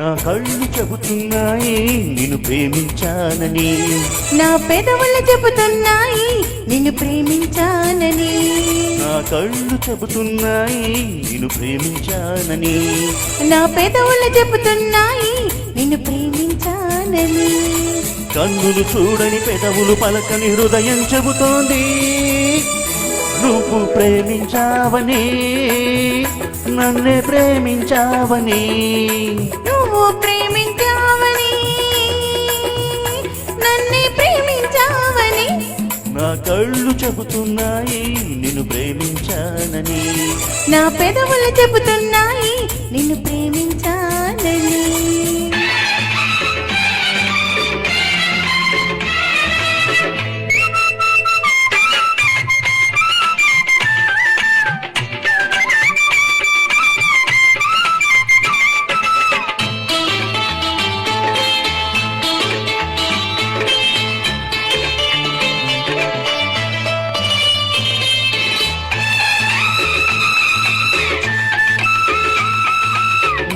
కళ్ళు చెబుతున్నాయి నిన్ను ప్రేమించానని. నా పెదవులు చెబుతున్నాయి నిన్ను ప్రేమించానని. నా కళ్ళు చెబుతున్నాయి నిన్ను ప్రేమించానని. నా పెదవులు చెబుతున్నాయి నిన్ను ప్రేమించానని. కన్నులు చూడని పెదవులు పలకని హృదయం చెబుతోంది. నువ్వు ప్రేమించావని నన్నే ప్రేమించావని. నువ్వు ప్రేమించావని నన్నే ప్రేమించావని. నా కళ్ళు చెబుతున్నాయి నిన్ను ప్రేమించానని. నా పెదవులు చెబుతున్నాయి నిన్ను ప్రేమించానని.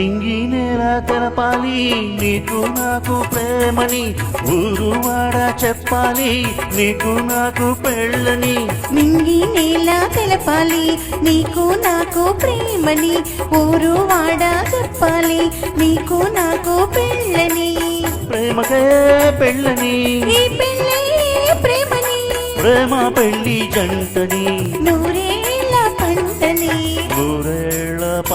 నింగి నేల తెలపాలి నీకు నాకు ప్రేమని ఊరు వాడ చెప్పాలి నీకు నాకు పెళ్ళని. నింగి నేల తెలపాలి నీకు నాకు ప్రేమని ఊరు వాడ చెప్పాలి నీకు నాకు పెళ్ళని. ప్రేమకే పెళ్ళని. ప్రేమ పెళ్ళి జంటని. నూరేళ్ళ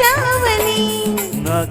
నా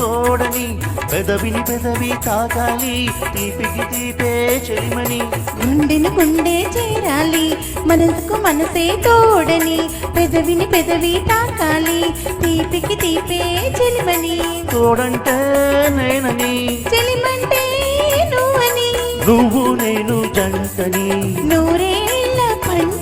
తోడని పెదవిని పెదవి తాకాలి తీపికి తీపే చెలిమని గుండెను గుండె చేరాలి మనసుకు మనసే తోడని పెదవిని పెదవి తాకాలి తీపికి తీపే చెలిమని తోడంటే నేనని. చెలిమంటే నువ్వని. నువ్వు నేను జంటని. నూరేళ్ళ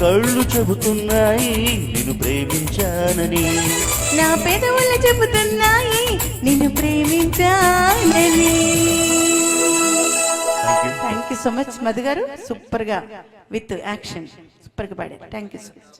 కళ్ళు చెబుతున్నాయి నేను ప్రేమించానని. నా పెదవులు చెబుతున్నాయి నిన్ను ప్రేమించానని. Thank you so much Madhu గారు సూపర్గా విత్ యాక్షన్ సూపర్గా పాడారు. Thank you so much